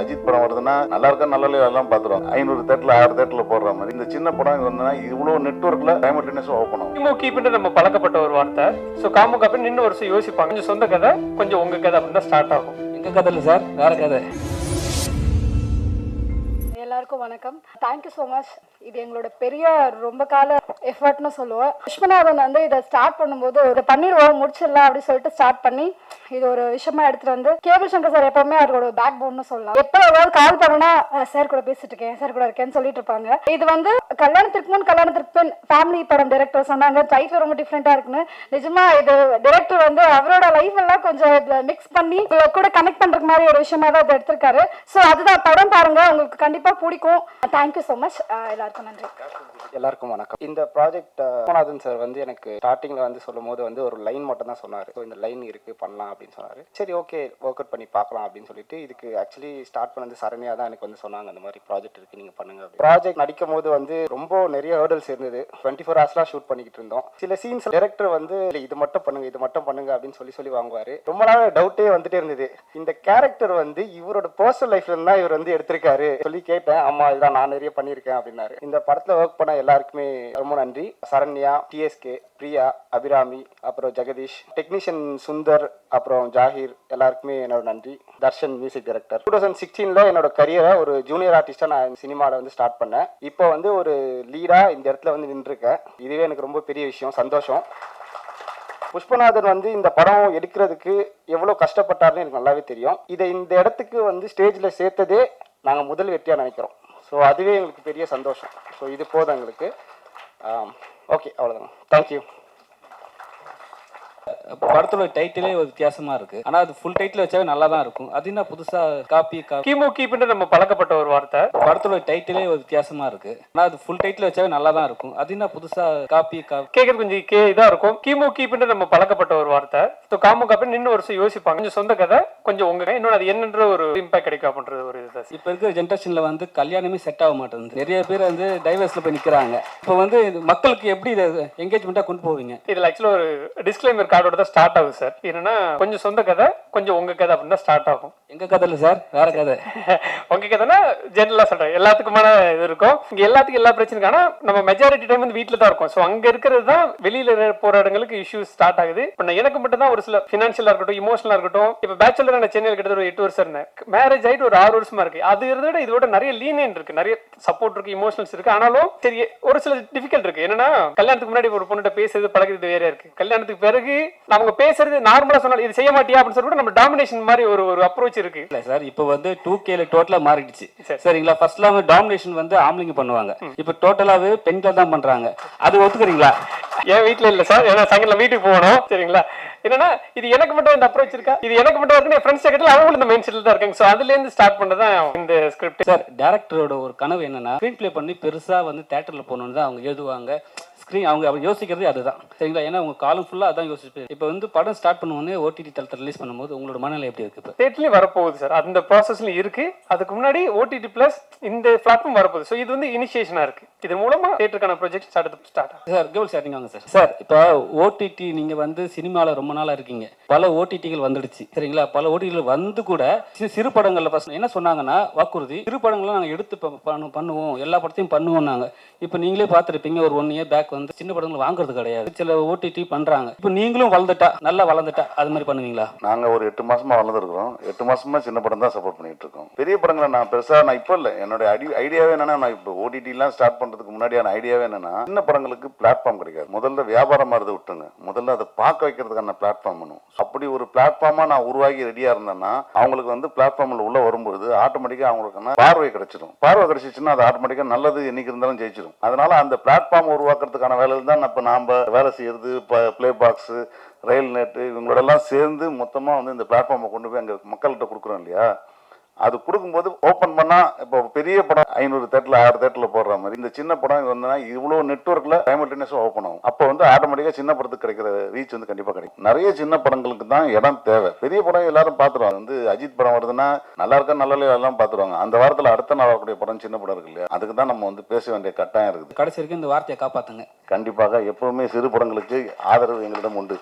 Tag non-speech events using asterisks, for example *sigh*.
அஜித் படம் வருதுன்னா நல்லா இருக்கா நல்லா இல்லையா எல்லாம் ஐநூறு தேட்டர்ல ஆயிரம் தேட்டர்ல போடுற மாதிரி. இந்த சின்ன படம் வந்ததுன்னா இவ்வளவு நெட்ஒர்க்ல சைமல்டேனியஸா ஓப்பன் ஆகும். கிமு கீப்னு நம்ம பழக்கப்பட்ட ஒரு வார்த்தை. ஸோ காமு காப்பின்னு இன்னும் வருஷம் யோசிப்பாங்க. கொஞ்சம் சொந்த கதை கொஞ்சம் உங்க கதை அப்படின்னு ஸ்டார்ட் ஆகும். எங்க கதை இல்லை சார்? வேற கதை. எல்லாருக்கும் வணக்கம். தேங்க்யூ ஸோ மச் இது எங்களோட பெரிய ரொம்ப கால எஃபர்ட்னு சொல்லுவோம். விஸ்வநாதன் வந்து இதை ஸ்டார்ட் பண்ணும்போது இதை பண்ணிடுவோம் முடிச்சிடலாம் அப்படின்னு சொல்லிட்டு ஸ்டார்ட் பண்ணி இது ஒரு விஷயமா எடுத்துட்டு வந்து கேபிள் சங்கர் சார் எப்பவுமே அவரோட பேக் போன்னு சொல்லலாம். எப்போ எவ்வளவு கால் பண்ணனா சார் கூட பேசிட்டு இருக்கேன் சார் கூட இருக்கேன்னு சொல்லிட்டு இருப்பாங்க. இது வந்து கல்யாணத்திற்கு முன் கல்யாணத்திற்கு பின் ஃபேமிலி படம் டைரக்டர் சொன்னாங்க. டைட்டில் ரொம்ப டிஃப்ரெண்டா இருக்குன்னு. நிஜமா இது டைரக்டர் வந்து அவரோட லைஃப் எல்லாம் கொஞ்சம் மிக்ஸ் பண்ணி கூட கனெக்ட் பண்ற மாதிரி ஒரு விஷயமா தான் இதை எடுத்திருக்காரு. ஸோ அதுதான் படம் பாருங்க. உங்களுக்கு கண்டிப்பா பிடிக்கும். தேங்க்யூ ஸோ மச் எல்லாருக்கும் நன்றி. எல்லாருக்கும் வணக்கம். இந்த ப்ராஜெக்ட் விஸ்வநாதன் சார் வந்து எனக்கு ஸ்டார்டிங்ல வந்து சொல்லும் போது வந்து ஒரு லைன் மட்டும் தான் சொன்னார். ஸோ இந்த லைன் இருக்கு பண்ணலாம் அப்படின்னு சொன்னாரு. சரி ஓகே ஒர்க் அவுட் பண்ணி பார்க்கலாம் அப்படின்னு சொல்லிட்டு இதுக்கு ஆக்சுவலி ஸ்டார்ட் பண்ணது சரண்யா தான் எனக்கு வந்து சொன்னாங்க. அந்த மாதிரி ப்ராஜெக்ட் இருக்கு நீங்க பண்ணுங்க ப்ராஜெக்ட் நடிக்கும் போது வந்து ரொம்ப நிறைய ஹேர்டல்ஸ் இருந்தது. டுவெண்ட்டி ஃபோர் ஹவர்ஸ்லாம் ஷூட் பண்ணிக்கிட்டு இருந்தோம். சில சீன்ஸ் டேரக்டர் வந்து இது மட்டும் பண்ணுங்க இது மட்டும் பண்ணுங்க அப்படின்னு சொல்லி சொல்லி வாங்குவாரு. ரொம்ப நாள் டவுட்டே வந்துட்டே இருந்தது. இந்த கேரக்டர் வந்து இவரோட பர்சனல் லைஃப்ல இருந்தா இவர் வந்து எடுத்திருக்காரு. சொல்லி கேட்டேன் ஆமா இதுதான் நான் நிறைய பண்ணியிருக்கேன் அப்படின்னாரு. இந்த படத்துல ஒர்க் பண்ண எல்லாருக்குமே ரொம்ப நன்றி. சரண்யா டிஎஸ்கே பிரியா அபிராமி அப்புறம் ஜெகதீஷ் டெக்னீஷியன் சுந்தர் அப்புறம் ஜாகிர் எல்லாருக்குமே என்னோட நன்றி. Darshan music director two thousand சிக்ஸ்டீனில் என்னோட கரியரை ஒரு ஜூனியர் ஆர்டிஸ்டாக நான் சினிமாவில் வந்து ஸ்டார்ட் பண்ணேன். இப்போ வந்து ஒரு லீடாக இந்த இடத்துல வந்து நின்றுருக்கேன். இதுவே எனக்கு ரொம்ப பெரிய விஷயம். சந்தோஷம். புஷ்பநாதன் வந்து இந்த படம் எடுக்கிறதுக்கு எவ்வளோ கஷ்டப்பட்டாருன்னு எனக்கு நல்லாவே தெரியும். இதை இந்த இடத்துக்கு வந்து ஸ்டேஜில் சேர்த்ததே நாங்கள் முதல் வெற்றியாக நினைக்கிறோம். ஸோ அதுவே எங்களுக்கு பெரிய சந்தோஷம். ஸோ இது போதும் எங்களுக்கு. ஓகே அவ்வளோதாங்க தேங்க்யூ படத்தோட டைட்டிலே ஒரு வித்தியாசமா இருக்கு. ஆனா அது ஃபுல் டைட்டில் வச்சாவே நல்லா தான் இருக்கும். அது என்ன புதுசா காப்பி காப்பி கிமு கீப்னு நம்ம பழக்கப்பட்ட ஒரு வார்த்தை. படத்தோட டைட்டிலே ஒரு வித்தியாசமா இருக்கு. ஆனா அது ஃபுல் டைட்டில் வச்சாவே நல்லா தான் இருக்கும். அது என்ன புதுசா காப்பி காப்பி கேட்கறது கொஞ்சம் கே இதா இருக்கும். கிமு கீப்னு நம்ம பழக்கப்பட்ட ஒரு வார்த்தை. ஸோ காமு காப்பின்னு இன்னும் வருஷம் யோசிப்பாங்க. கொஞ்சம் சொந்த கதை கொஞ்சம் உங்க இன்னொன்று அது என்னன்ற ஒரு இம்பாக்ட் கிடைக்கும் அப்படின்றது ஒரு இது. இப்ப இருக்கிற ஜென்ரேஷன்ல வந்து கல்யாணமே செட் ஆக மாட்டேங்குது. நிறைய பேர் வந்து டைவர்ஸ்ல போய் நிக்கிறாங்க. இப்போ வந்து மக்களுக்கு எப்படி என்கேஜ்மெண்ட்டாக கொண்டு போவீங்க? இதுல ஆக்சுவலாக ஒரு டிஸ்க்ளைமர் கார்டோட தான் ஸ்டார்ட் ஆகுது சார் என்னன்னா கொஞ்சம் சொந்த கதை கொஞ்சம் உங்க கதை அப்படின்னு தான் ஸ்டார்ட் ஆகும். எங்க கதை இல்லை சார் வேற கதை. *laughs* உங்க கதைனா ஜென்ரலா சொல்றேன். எல்லாத்துக்குமான இது இருக்கும். இங்க எல்லாத்துக்கும் எல்லா பிரச்சனைக்கும் ஆனா நம்ம மெஜாரிட்டி டைம் வந்து வீட்ல தான் இருக்கும். ஸோ அங்க இருக்கிறது தான் வெளியில போற இடங்களுக்கு இஷ்யூஸ் ஸ்டார்ட் ஆகுது. இப்போ நான் எனக்கு மட்டும் தான் ஒரு சில ஃபினான்ஷியலா இருக்கட்டும் இமோஷனலா இருக்கட்டும். இப்போ பேச்சுலர் நான் சென்னையில் கிட்டத்தட்ட ஒரு எட்டு வருஷம் இருந்தேன். மேரேஜ் ஆயிட்டு ஒரு ஆறு வருஷமா இருக்கு. அது விட இதோட நிறைய லீனியன் இருக்கு. நிறைய சப்போர்ட் இருக்கு இமோஷனல்ஸ் இருக்கு. ஆனாலும் சரி ஒரு சில டிஃபிகல்ட் இருக்கு. என்னன்னா கல்யாணத்துக்கு முன்னாடி ஒரு பொண்ணுகிட்ட பேசுறது பழகுறது வேற இருக்கு. கல்யாணத்துக்கு பிறகு அவங்க பேசுறது நார்மலா சொன்னாலும் இது செய்ய மாட்டியா? அப்படின்னு சொல்லி கூட நம்ம டாமினேஷன் மாதிரி ஒரு ஒரு அப்ரோச் இருக்கு. இல்ல சார் இப்போ வந்து டூ கேல டோட்டலா மாறிடுச்சு. சரி. சரிங்களா? ஃபர்ஸ்ட்ல வந்து டாமினேஷன் வந்து ஆம்பளைங்க பண்ணுவாங்க. இப்போ டோட்டலாவே பெண்கள் தான் பண்றாங்க. அது ஒத்துக்கிறீங்களா? என் வீட்ல இல்ல சார் ஏன்னா சாயங்காலம் வீட்டுக்கு போகணும். சரிங்களா? என்னன்னா இது எனக்கு மட்டும் இந்த அப்ரோச் இருக்கா? இது எனக்கு மட்டும் இருக்கு என் ஃப்ரெண்ட்ஸ் கிட்ட அவங்களும் இந்த மைண்ட் செட்டில் தான் இருக்காங்க. ஸோ அதுல இருந்து ஸ்டார்ட் பண்ணதான் இந்த ஸ்கிரிப்ட் சார் டேரக்டரோட ஒரு கனவு என்னன்னா ஸ்க்ரீன் ப்ளே பண்ணி பெருசா வந்து தேட்டர்ல போகணும்னு தான் அவங்க எழுதுவாங்க. ஸ்க்ரீன் அவங்க அப்படி யோசிக்கிறதே அதுதான். சரிங்களா? ஏன்னா உங்க காலம் ஃபுல்லா அதான் யோசிச்சு இப்போ வந்து படம் ஸ்டார்ட் பண்ணுவோன்னே ஓடிடி தளத்தை ரிலீஸ் பண்ணும்போது உங்களோட மனநிலை எப்படி இருக்கு இப்போ? வரப்போகுது சார் அந்த ப்ராசஸ்ல இருக்கு. அதுக்கு முன்னாடி ஓடிடி பிளஸ் இந்த பிளாட்ஃபார்ம் வரப்போகுது. சோ இது வந்து இனிஷியேஷனா இருக்கு. இது மூலமா தேட்டருக்கான ப்ராஜெக்ட் ஸ்டார்ட் ஸ்டார்ட் ஆகும் சார் கேவல் சார் நீங்க வாங்க சார் சார் இப்போ ஓடிடி நீங்க வந்து சினிமாவில் ரொம்ப நாளா இருக்கீங்க. பல ஓடிடிகள் வந்துடுச்சு. சரிங்களா? பல ஓடிடிகள் வந்து கூட சிறு படங்கள்ல ஃபர்ஸ்ட் என்ன சொன்னாங்கன்னா வாக்குறுதி. சிறு படங்களை நாங்கள் எடுத்து பண்ணுவோம். எல்லா படத்தையும் பண்ணுவோம் நாங்க. இப்போ நீங்களே பார்த்துருப்பீங்க ஒரு ஒன் இயர் பேக் வந்து சின்ன படங்கள் வாங்குறது கிடையாது. சில ஓடிடி பண்றாங்க. இப்போ நீங்களும் வளர்ந்துட்டா நல்லா வளர்ந்துட்டா அது மாதிரி பண்ணுவீங்களா? நாங்க ஒரு எட்டு மாசமா வளர்ந்துருக்கிறோம். எட்டு மாசமா சின்ன படம் தான் சப்போர்ட் பண்ணிட்டு இருக்கோம். பெரிய படங்களை நான் பெருசா நான் இப்போ இல்ல. என்னோட அடி ஐடியாவே என்னன்னா நான் இப்போ ஓடிடி எல்லாம் ஸ்டார்ட் பண்றதுக்கு முன்னாடியான ஐடியாவே என்னன்னா சின்ன படங்களுக்கு பிளாட்ஃபார்ம் கிடைக்காது. முதல்ல வியாபாரமா இருந்து விட்டுங்க முதல்ல அதை பார்க்க வைக்கிறதுக்கான பிளாட்ஃபார்ம் பண்ணும் அப்படி ஒரு பிளாட்ஃபார்மா நான் உருவாகி ரெடியா இருந்தேன்னா அவங்களுக்கு வந்து பிளாட்ஃபார்ம்ல உள்ள வரும்போது ஆட்டோமேட்டிக்கா அவங்களுக்கு பார்வை கிடைச்சிடும் பார்வை கிடைச்சிச்சுன்னா அது ஆட்டோமேட்டிக்கா நல்லது என்னைக்கு இருந்தாலும் ஜெயிச்சிடும் அதனால அந்த பிளாட்ஃபார்ம் உருவாக்குறதுக்கான வேலையில் தான் இப்போ நாம் வேலை செய்கிறது இப்போ ப்ளே பாக்ஸு ரயில் நெட்டு இவங்களோடலாம் சேர்ந்து மொத்தமாக வந்து இந்த பிளாட்ஃபார்மை கொண்டு போய் அங்கே மக்கள்கிட்ட கொடுக்குறோம் இல்லையா? அது கொடுக்கும்போது ஓப்பன் பண்ணா இப்போ பெரிய படம் ஐநூறு தேட்டர்ல ஆயிரம் தேட்டர்ல போடுற மாதிரி. இந்த சின்ன படம் வந்தா இவ்வளோ நெட்ஒர்க்ல சைமல்டேனியஸா ஓப்பன் ஆகும். அப்போ வந்து ஆட்டோமேட்டிக்கா சின்ன படத்துக்கு கிடைக்கிற ரீச் வந்து கண்டிப்பா கிடைக்கும். நிறைய சின்ன படங்களுக்கு தான் இடம் தேவை. பெரிய படம் எல்லாரும் பார்த்துருவாங்க. வந்து அஜித் படம் வருதுன்னா நல்லா இருக்கா நல்லா இல்லையா எல்லாம் பார்த்துருவாங்க. அந்த வாரத்தில் அடுத்த நாள் வரக்கூடிய படம் சின்ன படம் இருக்கு இல்லையா? அதுக்கு தான் நம்ம வந்து பேச வேண்டிய கட்டாயம் இருக்குது. கடைசி வரைக்கும் இந்த வார்த்தையை காப்பாத்துங்க. கண்டிப்பாக எப்பவுமே சிறு படங்களுக்கு ஆதரவு எங்களிடம் உண்டு.